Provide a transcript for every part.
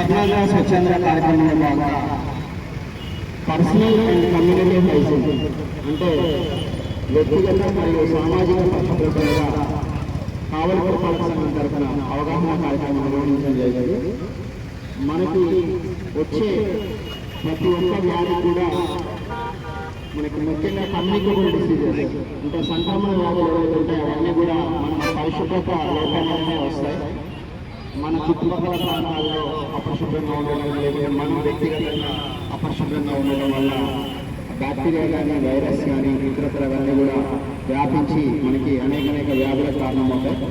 స్వర్ణాంధ్ర స్వచ్ఛంద్ర కార్యక్రమంలో భాగంగా personal and community hygiene అంటే వ్యక్తిగత మరియు సామాజిక పరిశుభ్రతగా కావలి సంఘం తరఫున అవగాహన కార్యక్రమం నిర్వహించడం జరిగింది మనకి వచ్చే ప్రతి ఒక్క వ్యాధి కూడా మనకి ముఖ్యంగా కమ్యూనికేబుల్ డిసీజెస్ అంటే సంక్రమణ వ్యాధులు ఏవైతే ఉంటాయో అవన్నీ కూడా మన పరిశుభ్రత లోపం వస్తాయి. మన చుట్టుపక్కల ప్రాంతాల్లో అపరిశుభ్రంగా ఉండడం లేకపోతే మనం వ్యక్తిగతంగా అపరిశుభ్రంగా ఉండడం వల్ల బ్యాక్టీరియా కానీ వైరస్ కానీ ఇతరత్ర అవన్నీ కూడా వ్యాపించి మనకి అనేక అనేక వ్యాధులకు కారణమవుతాయి.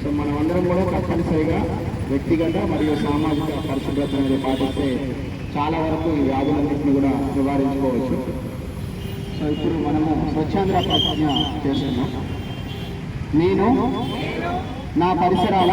సో మనం అందరం కూడా తప్పనిసరిగా వ్యక్తిగత మరియు సామాజిక పరిశుభ్రత అనేది పాటిస్తే చాలా వరకు ఈ వ్యాధులన్నింటినీ కూడా నివారించుకోవచ్చు. సో ఇప్పుడు మనము స్వచ్ఛాంధ్ర ప్రతిజ్ఞ చేస్తున్నాం. నేను నా పరిసరాల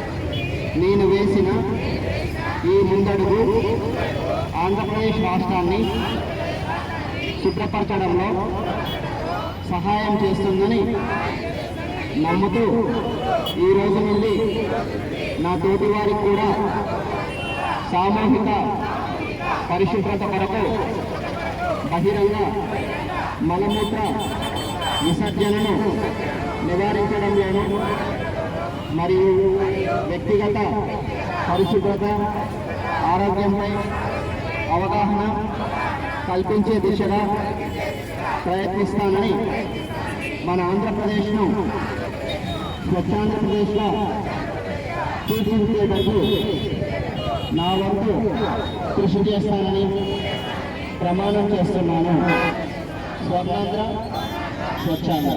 నేను వేసిన ఈ ముందడుగు ఆంధ్రప్రదేశ్ రాష్ట్రాన్ని శుభ్రపరచడంలో సహాయం చేస్తుందని నమ్ముతూ ఈ రోజు నుండి నా తోటి వారికి కూడా సామూహిక పరిశుభ్రత కొరకు బహిరంగ మలమూత్ర విసర్జనను నివారించడంలోనూ మరియు వ్యక్తిగత పరిశుభ్రత ఆరోగ్యంపై అవగాహన కల్పించే దిశగా ప్రయత్నిస్తానని మన ఆంధ్రప్రదేశ్ను స్వచ్ఛాంధ్రప్రదేశ్గా తీర్చిదిద్దేటకు నా వంతు కృషి చేస్తానని ప్రమాణం చేస్తున్నాను. స్వర్ణాంధ్ర స్వచ్ఛాంధ్ర.